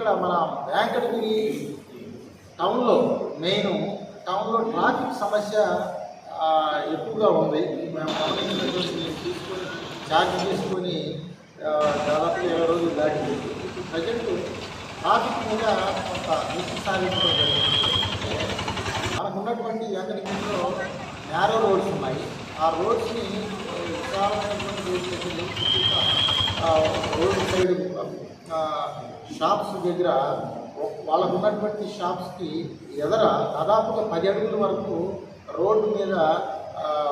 ఇక్కడ మన వెంకటగిరి టౌన్లో మెయిన్ టౌన్లో ట్రాఫిక్ సమస్య ఎక్కువగా ఉంది. మేము తీసుకొని ఛార్జ్ తీసుకొని దాదాపు ఇరవై రోజులు దాటింది. ప్రజెంట్ ట్రాఫిక్ మీద కొంత దృష్టి సాధించడం జరిగింది మనకు ఉన్నటువంటి వెంకటగిరిలో నేరో రోడ్స్ ఉన్నాయి. ఆ రోడ్స్ని విశాలమైనటువంటి రోడ్స్ రోడ్డు సైడ్ షాప్స్ దగ్గర వాళ్ళకు ఉన్నటువంటి షాప్స్కి ఎదర దాదాపుగా పది అడుగుల వరకు రోడ్డు మీద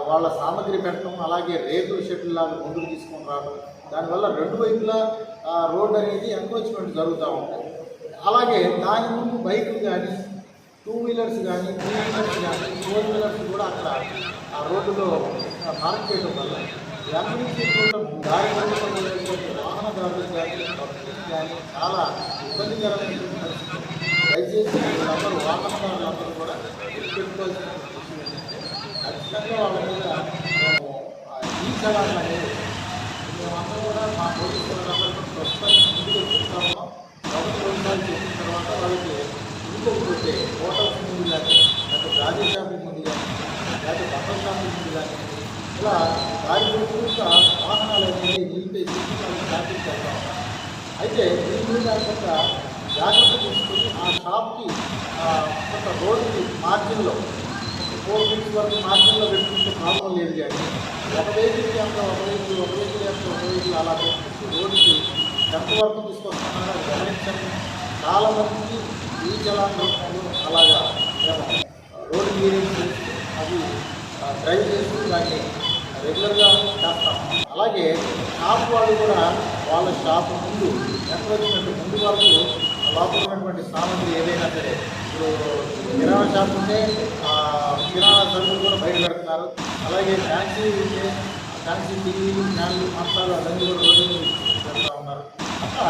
వాళ్ళ సామాగ్రి పెట్టడం అలాగే రేకుల షెడ్లు లాగా ముందుకు తీసుకొని రావడం. దానివల్ల రెండు వైపులా రోడ్డు అనేది ఎంక్రోచ్మెంట్ జరుగుతూ ఉంది అలాగే దాని ముందు బైకులు కానీ టూ వీలర్స్ కానీ త్రీ వీలర్స్ కానీ ఫోర్ వీలర్స్ కూడా అక్కడ ఆ రోడ్డులో పార్క్ చేయడం వల్ల వెంకటేశ్వర దారి వెళ్ళటువంటి వాహనదారులు కానీ పబ్లిక్ కానీ చాలా ఇబ్బందికరమైనటువంటి పరిస్థితి. దయచేసి వీళ్ళందరూ వాహనదారులందరూ కూడా పెట్టుకోవాల్సిన విషయం ఏంటంటే ఖచ్చితంగా వాళ్ళ మీద ఈ చలాన్ అనేది మేమందరం కూడా మా పోలీసు ప్రస్తుతానికి ముందుకు ఇలా దారి చూసుకుంటా వాహనాలు అనేది నిలిపేసి వాళ్ళకి ట్రాఫిక్ చేస్తా అయితే దీని కొంత జాగ్రత్త తీసుకుని ఆ షాప్కి కొంత రోడ్డుకి మార్జిన్లో ఫోర్ ఫీట్స్ వరకు మార్జిన్లో పెట్టుకుంటే ప్రాబ్లం లేదు కానీ ఒక వెహికల్కి అంత ఒక వెహికల్ ఒక వెహికల్ అంత ఒక వెహికల్ అలా పెట్టుకుంటూ రోడ్డుకి ఎంతవరకు తీసుకొస్తున్నారో గమనించండి. చాలా మందికి ఈ జలాంధ్రంలో అలాగా రోడ్డు క్లియరెన్స్ డ్రైవ్ చేస్తూ దాన్ని రెగ్యులర్గా చేస్తాం. అలాగే షాప్ వాళ్ళు కూడా వాళ్ళ షాప్ ముందు ఎంకరేజ్మెంట్ ముందు వరకు లోపల ఉన్నటువంటి సామాగ్రి ఏదైనా సరే ఇప్పుడు కిరాణా షాప్ ఉంటే కిరాణా సరుకులు కూడా బయట పెడుతున్నారు. అలాగే ఫ్యాన్సీ ఉంటే ఫ్యాన్సీ టీవీలు ఫ్యాన్లు మంచాలు అవన్నీ కూడా రోడ్డు పెడతా ఉన్నారు. అట్లా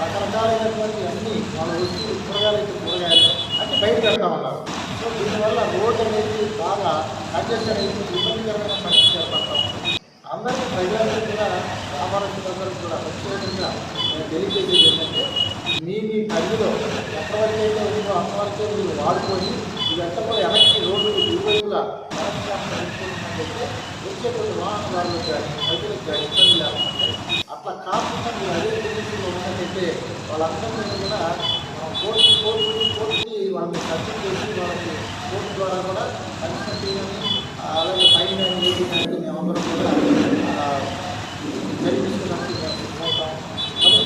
రకరకాలైనటువంటి అన్ని వాళ్ళ వస్తువులు కూరగాయలు కూరగాయలు అన్ని బయట పెడతా ఉన్నారు. సో దీనివల్ల రోడ్ అనేది బాగా కంజెషన్ అయిపోయి ఇబ్బందికరమైన పరిస్థితి ఏర్పడతా. ఉంది అందరికీ ప్రజలందరికీ కూడా వ్యాపారస్తులందరూ కూడా ప్రత్యేకంగా నేను తెలియజేసేది ఏంటంటే మీ మీ పరిధిలో ఎంతవరకు అయితే ఉందో అంతవరకే మీరు వాడుకొని ఇదంతా కూడా వెనక్కి రోడ్డు ఇరువైపులా వెనక్కి పెట్టుకుంటున్నట్లయితే వచ్చేటువంటి వాహనదారులకు ప్రజలకు ఇబ్బంది లేకుండా అట్లా కాకుండా మీరు అదే పొజిషన్లో ఉన్నట్టయితే వాళ్ళందరినీ కూడా మనం కోర్టు కోర్టు కోర్టుకి వాళ్ళని సబ్మిట్ చేసి వాళ్ళకి కోర్టు ద్వారా కూడా పనిష్మెంట్ కానీ అలాగే ఫైన్ కానీ ఏది కానీ మేమందరం కూడా ఆ, జరిపిస్తున్నట్టు మేము సిద్ధమవుతాం కాబట్టి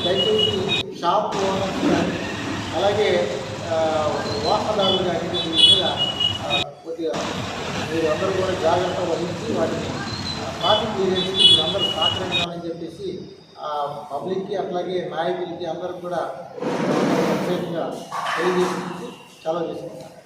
దయచేసి షాప్ ఓనర్స్ కానీ అలాగే వాహనదారులు కానీ వీటి మీద కొద్దిగా మీరు అందరూ కూడా జాగ్రత్త వహించి వాటిని ట్రాఫిక్ క్లియరెన్స్ మీరు అందరూ సహకరించాలని చెప్పేసి పబ్లిక్కి అట్లాగే నాయకులకి అందరికి కూడా ప్రత్యేకంగా తెలియజేసి సెలవు చేసుకుంటాం